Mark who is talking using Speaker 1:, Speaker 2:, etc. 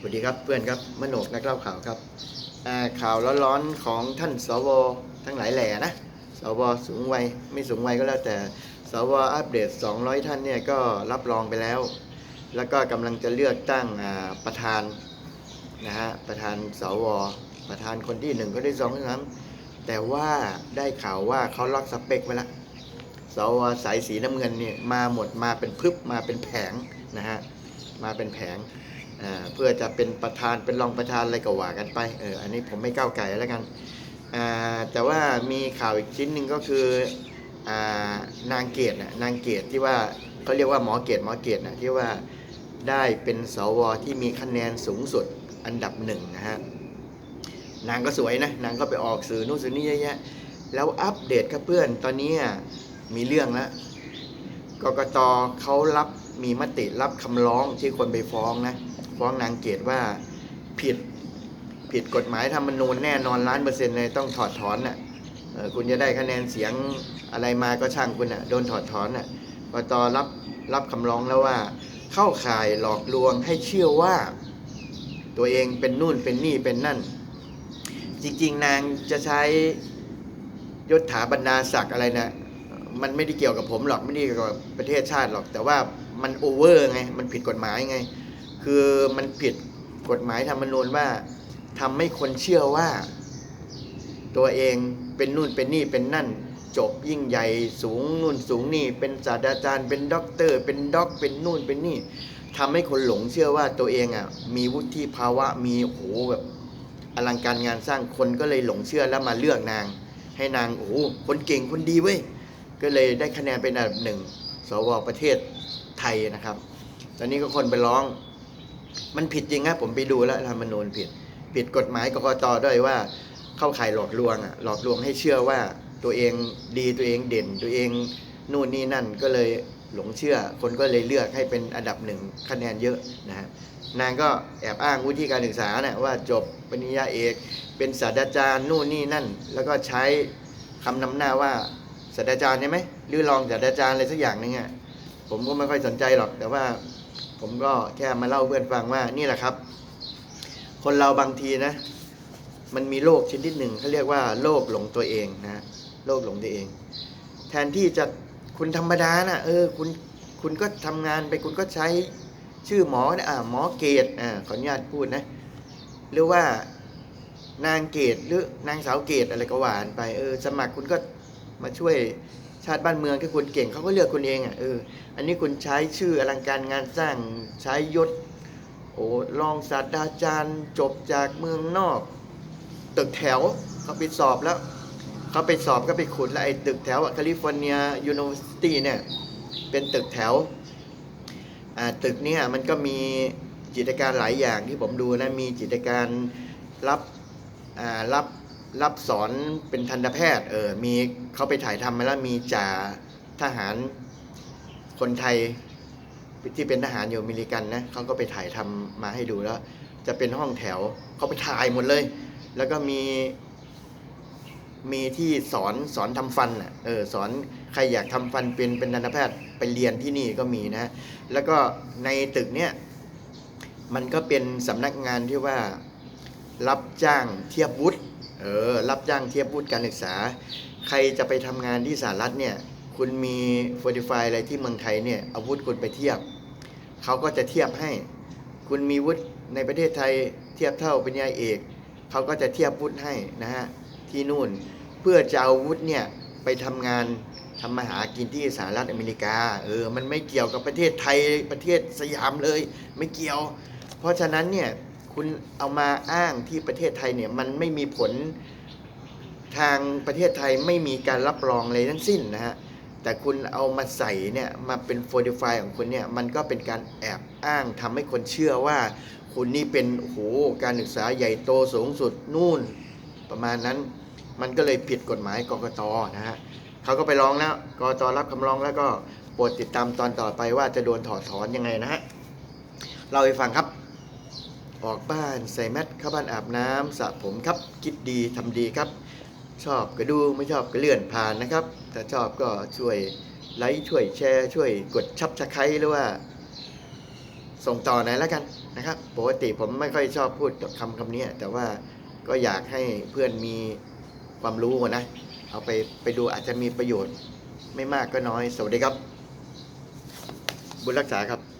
Speaker 1: สวัสดีครับเพื่อนครับมโนกนักเล่าข่าวครับข่าวร้อนๆของท่านสวทั้งหลายแหล่นะสวสูงวัยไม่สูงวัยก็แล้วแต่สวอัปเดต 200 ท่านเนี่ยก็รับรองไปแล้ว แล้วก็กำลังจะเลือกตั้งประธานนะฮะประธานสวประธานคนที่หนึ่งคนที่สองคนที่สามแต่ว่าได้ข่าวว่าเขาล็อกสเปคไว้แล้วสวสายสีน้ำเงินเนี่ยมาหมดมาเป็นพึบมาเป็นแผงนะฮะมาเป็นแผง เพื่อจะเป็นประธานเป็นรองประธานอะไรก็ว่ากันไปเอออันนี้ผมไม่ก้าวไก่แล้วกันแต่ว่ามีข่าวอีกชิ้นหนึ่งก็คืออนางเกตนะนางเกตที่ว่าเขาเรียกว่าหมอเกตหมอเกตนะที่ว่าได้เป็นสวที่มีคะแนนสูงสุดอันดับหนึ่งนะฮะนางก็สวยนะนางก็ไปออกสื่อนู่นสื่อนี่เยอะแยะแล้วอัปเดตครับเพื่อนตอนนี้มีเรื่องแล้วกกตเขารับ มีมติรับคำร้องที่คนไปฟ้องนะ ฟ้องนางเกตว่าผิดผิดกฎหมายธรรมนูญแน่นอนล้านเปอร์เซ็นต์เลยต้องถอดถอนน่ะเอ่อคุณจะได้คะแนนเสียงอะไรมาก็ช่างคุณน่ะโดนถอดถอนน่ะกตรับรับคำร้องแล้วว่า เข้าข่ายหลอกลวงให้เชื่อว่า ตัวเองเป็นนู่นเป็นนี่เป็นนั่น จริงๆ นางจะใช้ยศถาบรรดาศักดิ์อะไรนะมันไม่ได้เกี่ยวกับผมหรอกไม่ได้เกี่ยวกับประเทศชาติหรอกแต่ว่า มันโอเวอร์ไง มันผิดกฎหมายไง คือมันผิดกฎหมายธรรมนูญว่าทำให้คนเชื่อว่า ตัวเองเป็นนู่นเป็นนี่เป็นนั่น จบยิ่งใหญ่สูงนู่นสูงนี่ เป็นศาสตราจารย์ เป็นด็อกเตอร์ เป็นด็อก เป็นนู่นเป็นนี่ทำให้คนหลงเชื่อว่าตัวเองอะ มีวุฒิภาวะ มีโอ้โหแบบอลังการงานสร้างคนก็เลยหลงเชื่อแล้วมาเลือกนาง ให้นางโอ้คนเก่งคนดีเว้ยก็เลยได้คะแนนเป็นอันดับหนึ่งสวประเทศ ไทยนะครับ ตอนนี้ก็คนไปร้อง มันผิดจริงครับผมไปดูแล้วรัฐธรรมนูญผิด ผิดกฎหมายกกตด้วยว่า เข้าข่ายหลอกลวงอะหลอกลวงให้เชื่อว่าตัวเองดีตัวเองเด่น ตัวเองนู่นนี่นั่นก็เลยหลงเชื่อ คนก็เลยเลือกให้เป็นอันดับหนึ่งคะแนนเยอะนะฮะนางก็แอบอ้างวุฒิการศึกษาเนี่ยว่าจบปริญญาเอก เป็นศาสตราจารย์นู่นนี่นั่น แล้วก็ใช้คำนำหน้าว่าศาสตราจารย์ใช่ไหมหรือรองศาสตราจารย์อะไรสักอย่างนึงอะ ผมก็ไม่ค่อยสนใจหรอก แต่ว่าผมก็แค่มาเล่าเพื่อนฟังว่านี่แหละครับ คนเราบางทีนะ มันมีโรคชนิดหนึ่งเขาเรียกว่าโรคหลงตัวเองนะโรคหลงตัวเอง แทนที่จะคุณธรรมดานะเออคุณคุณก็ทำงานไปคุณก็ใช้ชื่อหมอนะอ่าหมอเกตอ่าขออนุญาตพูดนะ หรือว่านางเกตหรือนางสาวเกตอะไรก็หวานไปเออ สมัครคุณก็มาช่วย ชาติบ้านเมืองที่คุณเก่งเขาก็เลือกคุณเองอะเอออันนี้คุณใช้ชื่ออลังการงานสร้างใช้ยศโอ้รองศาสตราจารย์จบจากเมืองนอก ตึกแถวเขาไปสอบแล้วเขาไปสอบก็ไปขุดแล้วไอ้ตึกแถวแคลิฟอร์เนียยูนิเวอร์ซิตี้เนี่ยเป็นตึกแถวอ่าตึกเนี่ยมันก็มีกิจการหลายอย่างที่ผมดูนะมีกิจการรับอ่ารับ รับสอนเป็นทันตแพทย์ เออ มีเขาไปถ่ายทำมาแล้วมีจ่าทหารคนไทยที่เป็นทหารอยู่อเมริกันนะเขาก็ไปถ่ายทำมาให้ดูแล้ว จะเป็นห้องแถวเขาไปถ่ายหมดเลย แล้วก็มีมีที่สอนสอนทำฟันอะเออสอนใครอยากทำฟันเป็นเป็นทันตแพทย์ไปเรียนที่นี่ก็มีนะ แล้วก็ในตึกเนี้ยมันก็เป็นสำนักงานที่ว่ารับจ้างเทียบวุฒิ เออรับจ้างเทียบวุฒิการศึกษา ใครจะไปทำงานที่สหรัฐเนี่ย คุณมีฟอร์ติฟายอะไรที่เมืองไทยเนี่ยอาวุฒิคุณไปเทียบ เขาก็จะเทียบให้ คุณมีวุฒิในประเทศไทยเทียบเท่าปริญญาเอก เขาก็จะเทียบวุฒิให้นะฮะที่นู่นเพื่อจะเอาวุฒิเนี่ยไปทำงานทำมาหากินที่สหรัฐอเมริกาเออมันไม่เกี่ยวกับประเทศไทยประเทศสยามเลย ไม่เกี่ยว เพราะฉะนั้นเนี่ย คุณเอามาอ้างที่ประเทศไทยเนี่ยมันไม่มีผลทางประเทศไทยไม่มีการรับรองเลยทั้งสิ้นนะฮะแต่คุณเอามาใส่เนี่ยมาเป็นโฟดิฟายของคุณเนี่ยมันก็เป็นการแอบอ้างทำให้คนเชื่อว่า คุณนี่เป็นโอ้โหการศึกษาใหญ่โตสูงสุดนู่น ประมาณนั้นมันก็เลยผิดกฎหมายกกตนะฮะเขาก็ไปร้องแล้วกกตรับคำร้องแล้วก็โปรดติดตามตอนต่อไปว่าจะโดนถอดถอนยังไงนะฮะเราไปฟังครับ ออกบ้านใส่แมสเข้าบ้านอาบน้ำสระผมครับคิดดีทำดีครับ ชอบก็ดูไม่ชอบก็เลื่อนผ่านนะครับ ถ้าชอบก็ช่วยไลค์ช่วยแชร์ ช่วยกดชับสไครต์หรือว่า ส่งต่อหน่อยแล้วกันนะครับปกติผมไม่ค่อยชอบพูดคำคำนี้แต่ว่าก็อยากให้เพื่อนมีความรู้นะ เอาไปไปดูอาจจะมีประโยชน์ไม่มากก็น้อย สวัสดีครับ บุญรักษาครับ